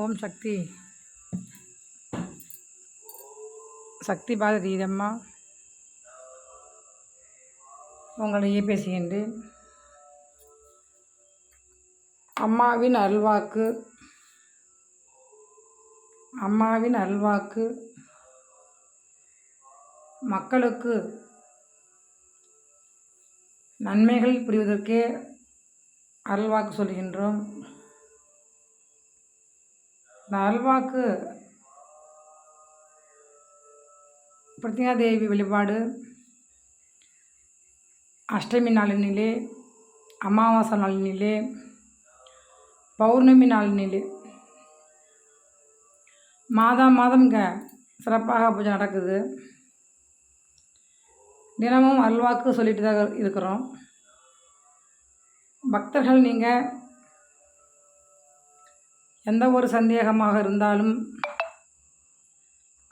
ஓம் சக்தி. சக்தி பாரதீதம்மா உங்களையே பேசுகின்றேன். அம்மாவின் அல்வாக்கு அம்மாவின் அல்வாக்கு மக்களுக்கு நன்மைகள் புரிவதற்கே அல்வாக்கு சொல்கின்றோம். இந்த அல்வாக்கு பிரத்யா தேவி வழிபாடு. அஷ்டமி நாளினிலே அமாவாசை நாளினிலே பௌர்ணமி நாளினிலே. மாதம் மாதம் இங்கே சிறப்பாக பூஜை நடக்குது. தினமும் அல்வாக்கு சொல்லிட்டு தான் இருக்கிறோம். பக்தர்கள் நீங்கள் எந்த ஒரு சந்தேகமாக இருந்தாலும்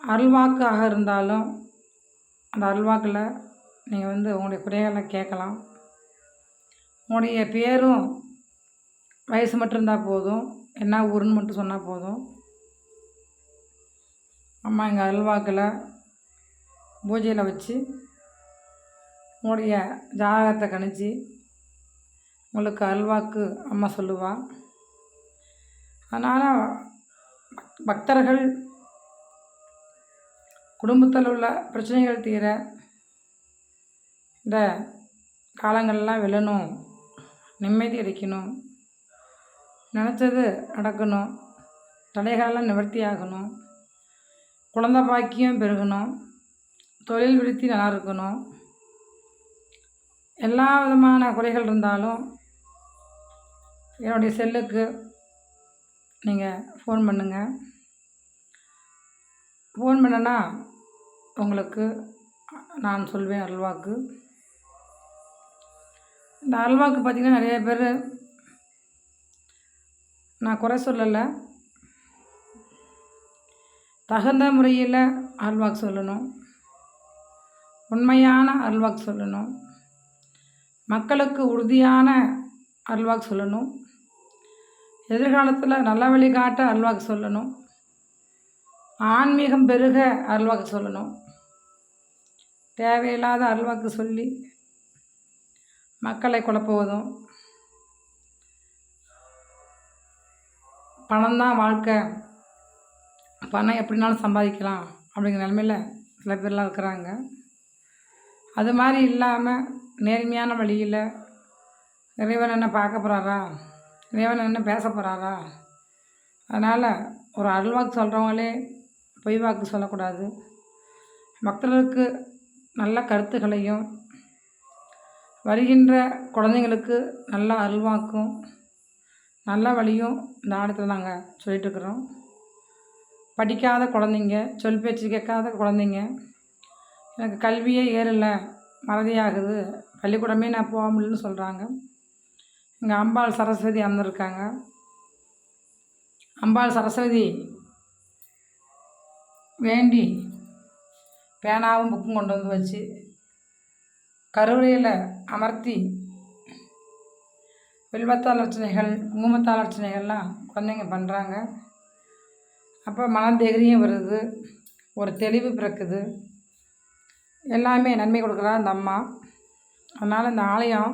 அருள்வாக்காக இருந்தாலும் அந்த அருள்வாக்கில் நீங்கள் வந்து உங்களுடைய குறைகளை கேட்கலாம். உங்களுடைய பேரும் வயசு மட்டும் இருந்தால் போதும் என்ன ஊருன்னு மட்டும் சொன்னால் போதும். அம்மா எங்கள் அருள்வாக்கில் பூஜையில் வச்சு உங்களுடைய ஜாதகத்தை கணிச்சு உங்களுக்கு அல்வாக்கு அம்மா சொல்லுவாள் அதனால் பக்தர்கள் குடும்பத்தில் உள்ள பிரச்சனைகள் தீர இந்த காலங்கள்லாம் விழணும் நிம்மதி அடிக்கணும் நினச்சது நடக்கணும் தடைகளெல்லாம் நிவர்த்தி ஆகணும் குழந்த பாக்கியம் பெருகணும் தொழில் விருத்தி நல்லா இருக்கணும். எல்லா விதமான குறைகள் இருந்தாலும் என்னுடைய செல்லுக்கு நீங்கள் ஃபோன் பண்ணுங்கள் ஃபோன் பண்ணனா உங்களுக்கு நான் சொல்வேன் அல்வாக்கு. இந்த அல்வாக்கு பார்த்திங்கன்னா நிறைய பேர் நான் குறை சொல்லலை. தகுந்த முறையில் அல்வாக்கு சொல்லணும். உண்மையான அல்வாக்கு சொல்லணும். மக்களுக்கு உறுதியான அல்வாக்கு சொல்லணும். எதிர்காலத்தில் நல்ல வழி காட்ட அல்வாக்கு சொல்லணும். ஆன்மீகம் பெருக அல்வாக்கு சொல்லணும். தேவையில்லாத அல்வாக்கு சொல்லி மக்களை குழப்புவதும் பணம் தான் வாழ்க்கை. பணம் எப்படினாலும் சம்பாதிக்கலாம் அப்படிங்கிற நிலமையில் சில பேர்லாம் இருக்கிறாங்க. அது மாதிரி இல்லாமல் நேர்மையான வழியில் இறைவன் என்ன பார்க்க போகிறாரா இறைவன் என்ன பேச போகிறாரா அதனால் ஒரு அருள்வாக்கு சொல்கிறவங்களே பொய் வாக்கு சொல்லக்கூடாது. பக்தர்களுக்கு நல்ல கருத்துக்களையும் வருகின்ற குழந்தைங்களுக்கு நல்ல அருள்வாக்கும் நல்ல வழியும் இந்த ஆடத்தில் நாங்கள் சொல்லிகிட்ருக்குறோம் படிக்காத குழந்தைங்க சொல் பேச்சு கேட்காத குழந்தைங்க எனக்கு கல்வியே ஏறலை மறதியாகுது. பள்ளிக்கூடமே நான் போக முடியலன்னு சொல்கிறாங்க இங்கே அம்பாள் சரஸ்வதி வந்திருக்காங்க அம்பாள் சரஸ்வதி வேண்டி பேனாவும் புக்கும் கொண்டு வந்து வச்சு கருவறையில் அமர்த்தி வில்வத்தால் அர்ச்சனைகள் குங்குமத்தால் அர்ச்சனைகள்லாம் குழந்தைங்க பண்ணுறாங்க அப்போ மன வருது ஒரு தெளிவு பிறக்குது. எல்லாமே நன்மை கொடுக்குறா அந்த அம்மா. அதனால் இந்த ஆலயம்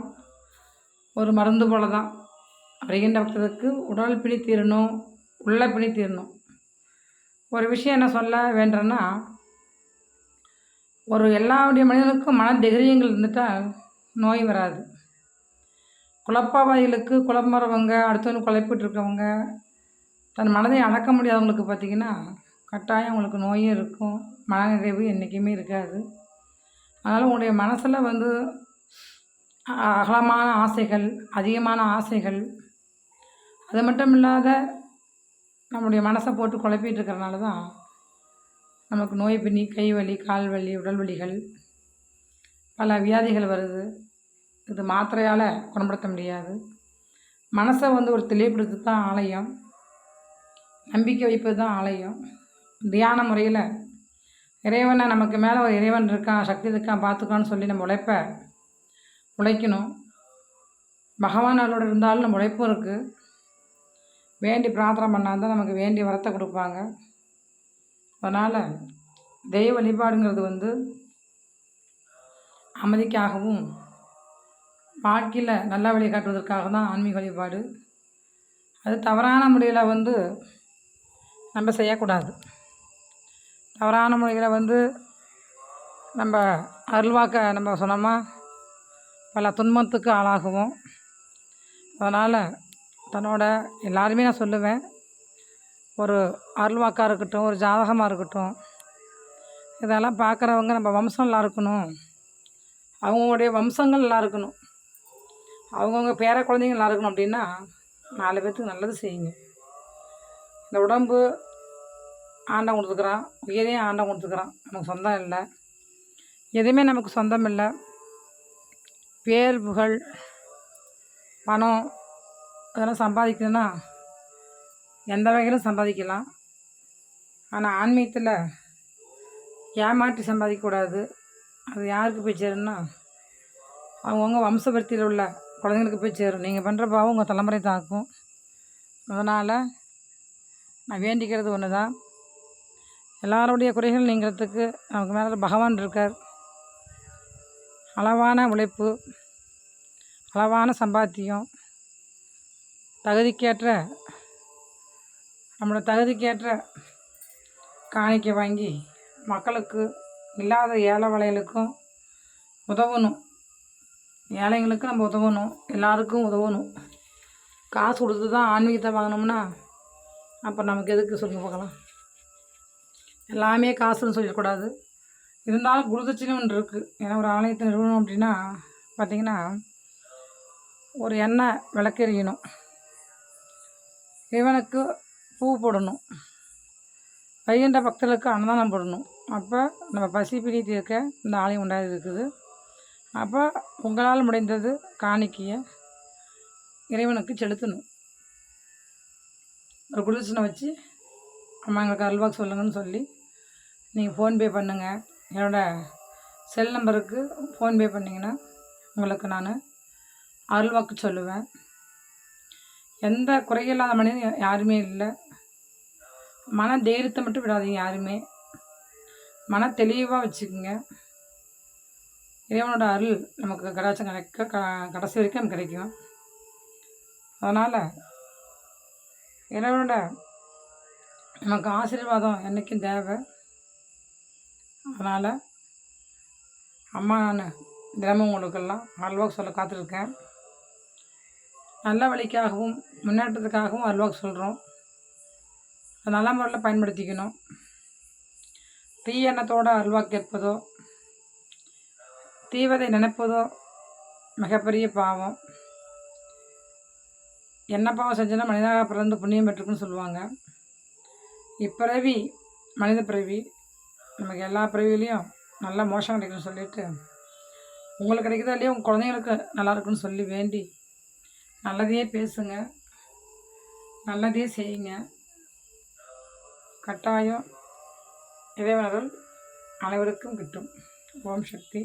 ஒரு மருந்து போல தான் அறிகின்ற பக்தருக்கு உடல் பிடி தீரணும் உள்ள பிடி தீரணும் ஒரு விஷயம் என்ன சொல்ல வேண்டுறேன்னா ஒரு எல்லாருடைய மனிதனுக்கும் மன தைரியங்கள் இருந்துட்டால் நோய் வராது. குழப்பவாதிகளுக்கு குழம்புறவங்க அடுத்தவங்க குழப்பிட்டு இருக்கவங்க தன் மனதை அடக்க முடியாதவங்களுக்கு பார்த்திங்கன்னா கட்டாயம் அவங்களுக்கு நோயும் இருக்கும் மனநிறைவு என்றைக்குமே இருக்காது. அதனால் உங்களுடைய மனசில் வந்து அகலமான ஆசைகள் அதிகமான ஆசைகள். அது மட்டும் இல்லாத நம்முடைய மனசை போட்டு குழப்பிட்டு இருக்கிறனால தான் நமக்கு நோய் பின்னி கை வலி கால் வலி உடல் வலிகள் பல வியாதிகள் வருது. இது மாத்திரையால் குணப்படுத்த முடியாது. மனசை வந்து ஒரு தெளிவுபடுத்து தான் ஆலயம். நம்பிக்கை வைப்பது தான் ஆலயம். தியான முறையில் இறைவனை நமக்கு மேலே ஒரு இறைவன் இருக்கான் சக்தி இருக்கான் பார்த்துக்கான்னு சொல்லி நம்ம உழைப்ப உழைக்கணும். பகவான் இருந்தாலும் நம்ம உழைப்பும் இருக்குது வேண்டி பிரார்த்தனை பண்ணால் தான் நமக்கு வேண்டிய வரத்தை கொடுப்பாங்க. அதனால் தெய்வ வழிபாடுங்கிறது வந்து அமைதிக்காகவும் வாழ்க்கையில் நல்ல வழி காட்டுவதற்காக தான் ஆன்மீக வழிபாடு. அது தவறான முறையில் வந்து நம்ம செய்யக்கூடாது. தவறான முறையில் வந்து நம்ம அருள்வாக்க நம்ம சொன்னோமா? பல துன்பத்துக்கு ஆளாகுவோம். அதனால் தன்னோட எல்லாருமே நான் சொல்லுவேன் ஒரு அருள்வாக்காக இருக்கட்டும் ஒரு ஜாதகமாக இருக்கட்டும் இதெல்லாம் பார்க்குறவங்க நம்ம வம்சம் நல்லா இருக்கணும். அவங்களுடைய வம்சங்கள் நல்லா இருக்கணும். அவங்கவுங்க பேர குழந்தைங்க நல்லா இருக்கணும் அப்படின்னா நாலு பேர்த்துக்கு நல்லது செய்யுங்க. இந்த உடம்பு ஆண்டை கொடுத்துக்கிறான் உயிரையும் ஆண்டை கொடுத்துக்கிறான் நமக்கு சொந்தம் இல்லை. எதுவுமே நமக்கு சொந்தம் இல்லை. பேர் புகழ் பணம் அதெல்லாம் சம்பாதிக்கணும்னா எந்த வகையிலும் சம்பாதிக்கலாம். ஆனால் ஆன்மீகத்தில் ஏமாற்றி சம்பாதிக்கக்கூடாது. அது யாருக்கு போய் சேரும்னா அவங்கவுங்க வம்சபரித்தியில் உள்ள குழந்தைங்களுக்கு போய் சேரும். நீங்கள் பண்ணுற பாவம் உங்கள் தலைமுறை தாக்கும் அதனால் நான் வேண்டிக்கிறது ஒன்று தான் எல்லாருடைய குறைகள் நீங்கிறதுக்கு நமக்கு மேலே பகவான் இருக்கார். அளவான உழைப்பு அளவான சம்பாத்தியம் தகுதிக்கேற்ற நம்மளோட தகுதிக்கேற்ற காணிக்கை வாங்கி மக்களுக்கு இல்லாத ஏழை வளையலுக்கும் உதவணும். ஏழைங்களுக்கு நம்ம உதவணும். எல்லாருக்கும் உதவணும். காசு கொடுத்து தான் ஆன்மீகத்தை வாங்கினோம்னா அப்போ நமக்கு எதுக்கு சொல்லுங்க பார்க்கலாம் எல்லாமே காசுன்னு சொல்லிடக்கூடாது இருந்தாலும் குருதட்சணை ஒன்று இருக்குது ஏன்னா ஒரு ஆலயத்தை நிறுவனம் அப்படின்னா பார்த்திங்கன்னா ஒரு எண்ணெய் விளக்கெறியணும். இவனுக்கு பூ போடணும். பையன்ற பக்தர்களுக்கு அன்னதானம் போடணும். அப்போ நம்ம பசி பிடி தீர்க்க இந்த ஆலயம் உண்டாக இருக்குது. அப்போ உங்களால் முடிந்தது காணிக்கையை இறைவனுக்கு செலுத்தணும். ஒரு குடிசனை வச்சு அம்மா எங்களுக்கு அல்வாக்கு சொல்லுங்கன்னு சொல்லி நீங்கள் ஃபோன்பே பண்ணுங்கள் என்னோடய செல் நம்பருக்கு ஃபோன்பே பண்ணிங்கன்னா உங்களுக்கு நான் அருள்வாக்கு சொல்லுவேன். எந்த குறையில்லாத மனிதன் யாருமே இல்லை. மன தைரியத்தை மட்டும் விடாதீங்க யாருமே. மன தெளிவாக வச்சுக்கோங்க. இறைவனோட அருள் நமக்கு கடாச்சம் கிடைக்க க கடைசி வரைக்கும் நமக்கு கிடைக்கும். அதனால் இறைவனோட நமக்கு ஆசீர்வாதம் என்றைக்கும் தேவை. அதனால் அம்மா நான் தினமும் உங்களுக்கெல்லாம் அல்வாக்கு சொல்ல காத்திருக்கேன். நல்ல வழிக்காகவும் முன்னேற்றத்துக்காகவும் அல்வாக்கு சொல்கிறோம் நல்ல முறையில் பயன்படுத்திக்கணும். தீ எண்ணத்தோடு அல்வா கேட்பதோ தீவதை நினைப்பதோ மிகப்பெரிய பாவம். என்ன பாவம் செஞ்சோன்னா மனிதனாக பிறந்து புண்ணியம் பெற்றுக்குன்னு சொல்லுவாங்க. இப்பிறவி மனித பிறவி நமக்கு எல்லா பிறவிலையும் நல்லா மோஷம் கிடைக்குன்னு சொல்லிட்டு உங்களுக்கு கிடைக்குதோ இல்லையோ உங்கள் குழந்தைங்களுக்கு நல்லா இருக்குன்னு சொல்லி வேண்டி நல்லதையே பேசுங்க. நல்லதையே செய்யுங்க. கட்டாயம் இறைவனர்கள் அனைவருக்கும் கிட்டும். ஓம் சக்தி.